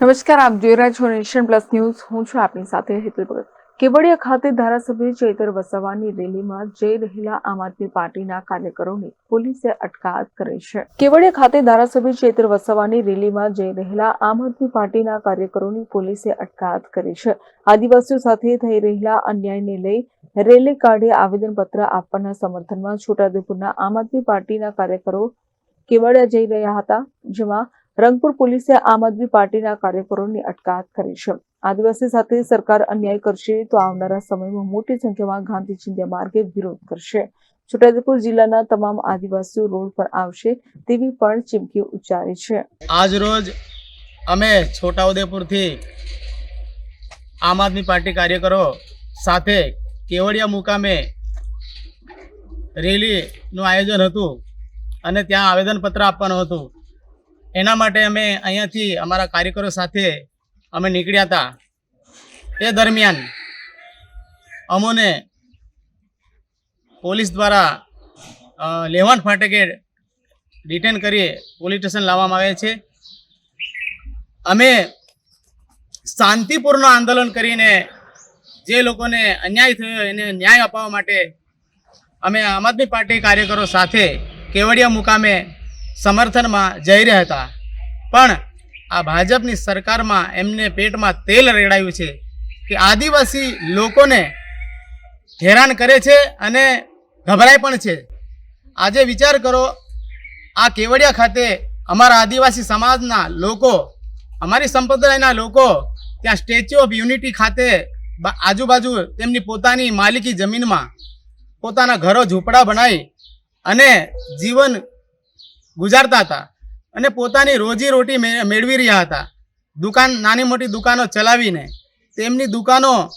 નમસ્કાર, આપ જોઈ રહ્યા છો નેશન પ્લસ ન્યૂઝ. હું છું આપની સાથે હેતુ ભગત. કેવડિયા ખાતે ધારાસભ્ય ચેતર વસાવાની રેલીમાં જઈ રહેલા આમ આદમી પાર્ટીના કાર્યકરોની પોલીસે અટકાયત કરી છે. કેવડિયા ખાતે ધારાસભ્ય ચેતર વસાવાની રેલીમાં જઈ રહેલા આમ આદમી પાર્ટીના કાર્યકરોની પોલીસે અટકાયત કરી છે. આદિવાસીઓ સાથે થઈ રહેલા અન્યાયને લઈ રેલી કાઢી આવેદનપત્ર આપવાના સમર્થનમાં છોટાઉદેપુરના આમ આદમી પાર્ટીના કાર્યકરો કેવડિયા જઈ રહ્યા હતા, જેમાં રંગપુર પોલીસે આમ આદમી પાર્ટીના કાર્યકરોની અટકાયત કરી છે. આદિવાસી સાથે સરકાર અન્યાય કરશે તો આવનારા સમયમાં મોટી સંખ્યામાં ગાંધી માર્ગે વિરોધ કરશે. છોટાઉદેપુર જિલ્લાના તમામ આદિવાસીઓ રોડ પર આવશે તેવી પણ ચીમકી ઉચ્ચારી છે. આજ રોજ અમે છોટાઉદેપુરથી આમ આદમી પાર્ટી કાર્યકરો સાથે કેવડિયા મુકામે રેલીનું આયોજન હતું અને ત્યાં આવેદનપત્ર આપવાનું હતું. એના માટે અમે અહીંયાથી અમારા કાર્યકરો સાથે અમે નીકળ્યા હતા. એ દરમિયાન અમોને પોલીસ દ્વારા લેવાન ફાટકે ડિટેન કરી પોલીસ સ્ટેશન લાવવામાં આવે છે. અમે શાંતિપૂર્ણ આંદોલન કરીને જે લોકોને અન્યાય થયો એને ન્યાય અપાવવા માટે અમે આમ આદમી પાર્ટી કાર્યકરો સાથે કેવડિયા મુકામે સમર્થનમાં જઈ રહ્યા હતા. પણ આ ભાજપની સરકારમાં એમને પેટમાં તેલ રેડાયું છે કે આદિવાસી લોકોને હેરાન કરે છે અને ગભરાય પણ છે. આજે વિચાર કરો, આ કેવડિયા ખાતે અમારા આદિવાસી સમાજના લોકો, અમારી સંપ્રદાયના લોકો ત્યાં સ્ટેચ્યુ ઓફ યુનિટી ખાતે આજુબાજુ તેમની પોતાની માલિકી જમીનમાં પોતાના ઘરો ઝૂંપડા બનાવી અને જીવન ગુજારતા હતા અને પોતાની રોજી રોટી મે- મેળવી રહ્યા હતા. દુકાન, નાની મોટી દુકાનો ચલાવીને તેમની દુકાનો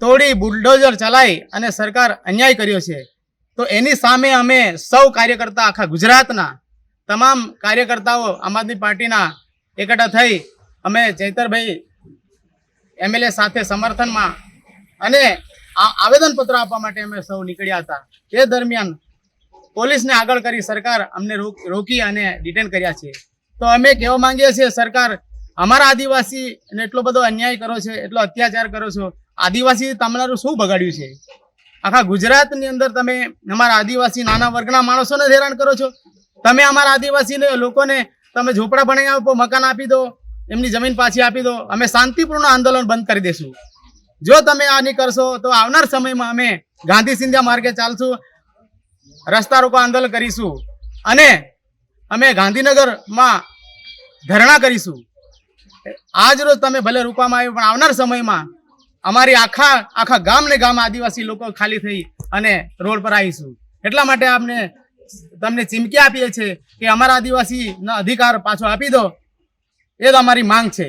તોડી, બુલડોઝર ચલાવી અને સરકાર અન્યાય કર્યો છે. તો એની સામે અમે સૌ કાર્યકર્તા આખા ગુજરાતના તમામ કાર્યકર્તાઓ આમ આદમી પાર્ટીના એકઠા થઈ અમે ચૈતરભાઈ એમએલએ સાથે સમર્થનમાં અને આવેદનપત્ર આપવા માટે અમે સૌ નીકળ્યા હતા. તે દરમિયાન પોલીસને આગળ કરી સરકાર અમને રોકી અને ડિટેન કર્યા છે. તો અમે કહેવા માંગીએ છીએ, સરકાર અમારા આદિવાસીને એટલો બધો અન્યાય કરો છે, એટલો અત્યાચાર કરો છો, આદિવાસી તમારું શું બગાડ્યું છે? આખા ગુજરાતની અંદર તમે અમારા આદિવાસી નાના વર્ગના માણસોને હેરાન કરો છો. તમે અમારા આદિવાસીને લોકોને તમે ઝૂંપડા બનાવી આપો, મકાન આપી દો, એમની જમીન પાછી આપી દો, અમે શાંતિપૂર્ણ આંદોલન બંધ કરી દઈશું જો તમે આ નહીં કરશો, તો આવનાર સમયમાં અમે ગાંધી સિંધિયા માર્ગે ચાલશું. રસ્તા રોકો આંદોલન કરીશું. અને અમે ગાંધીનગરમાં ધરણા કરીશું. આજ રોજ તમે ભલે રૂપામાં આવ્યો, પણ આવનાર સમયમાં અમારી આખા આખા ગામ ને ગામ આદિવાસી લોકો ખાલી થઈ અને રોડ પર આવીશું. એટલા માટે આપને, તમને ચીમકી આપીએ છીએ કે અમારા આદિવાસીનો અધિકાર પાછો આપી દો. એ જ અમારી માંગ છે.